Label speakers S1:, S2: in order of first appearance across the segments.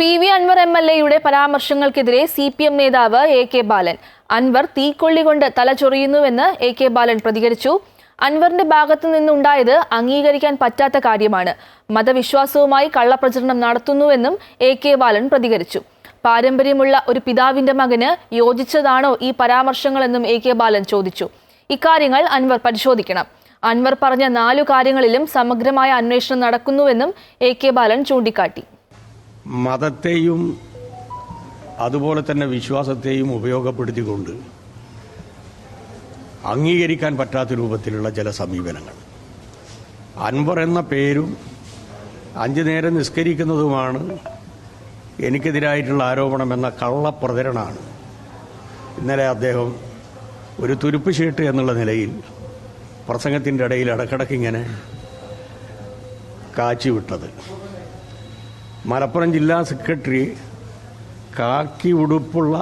S1: P V Anvar M L എയുടെ പരാമർശങ്ങൾക്കെതിരെ C P M നേതാവ് എ കെ ബാലൻ. അൻവർ തീക്കൊള്ളി കൊണ്ട് തല എ കെ ബാലൻ പ്രതികരിച്ചു. അൻവറിന്റെ ഭാഗത്തു നിന്നുണ്ടായത് അംഗീകരിക്കാൻ പറ്റാത്ത കാര്യമാണ്. മതവിശ്വാസവുമായി കള്ളപ്രചരണം നടത്തുന്നുവെന്നും എ കെ ബാലൻ പ്രതികരിച്ചു. പാരമ്പര്യമുള്ള ഒരു പിതാവിന്റെ മകന് യോജിച്ചതാണോ ഈ പരാമർശങ്ങളെന്നും എ കെ ബാലൻ ചോദിച്ചു. ഇക്കാര്യങ്ങൾ അൻവർ പരിശോധിക്കണം. അൻവർ പറഞ്ഞ നാലു കാര്യങ്ങളിലും സമഗ്രമായ അന്വേഷണം നടക്കുന്നുവെന്നും എ കെ ബാലൻ ചൂണ്ടിക്കാട്ടി.
S2: മതത്തെയും അതുപോലെ തന്നെ വിശ്വാസത്തെയും ഉപയോഗപ്പെടുത്തിക്കൊണ്ട് അംഗീകരിക്കാൻ പറ്റാത്ത രൂപത്തിലുള്ള ചില സമീപനങ്ങൾ. അൻവർ എന്ന പേരും അഞ്ചു നേരം നിസ്കരിക്കുന്നതുമാണ് എനിക്കെതിരായിട്ടുള്ള ആരോപണം എന്ന കള്ളപ്രചരണമാണ്. ഇന്നലെ അദ്ദേഹം ഒരു തുരുപ്പ് ഷീട്ട് എന്നുള്ള നിലയിൽ പ്രസംഗത്തിന്റെ ഇടയിൽ ഇടക്കിടക്ക് ഇങ്ങനെ കാച്ചിവിട്ടത്. മലപ്പുറം ജില്ലാ സെക്രട്ടറി കാക്കി ഉടുപ്പുള്ള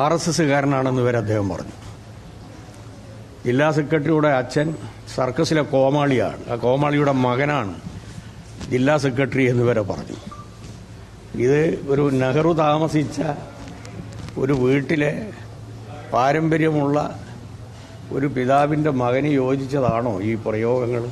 S2: ആർ എസ് എസ്സുകാരനാണെന്ന് വരെ അദ്ദേഹം പറഞ്ഞു. ജില്ലാ സെക്രട്ടറിയുടെ അച്ഛൻ സർക്കസിലെ കോമാളിയാണ്. ആ കോമാളിയുടെ മകനാണ് ജില്ലാ സെക്രട്ടറി എന്ന് വരെ പറഞ്ഞു. ഇത് ഒരു നെഹ്റു താമസിച്ച ഒരു വീട്ടിലെ പാരമ്പര്യമുള്ള ഒരു പിതാവിന്റെ മകന് യോജിച്ചതാണോ ഈ പ്രയോഗങ്ങൾ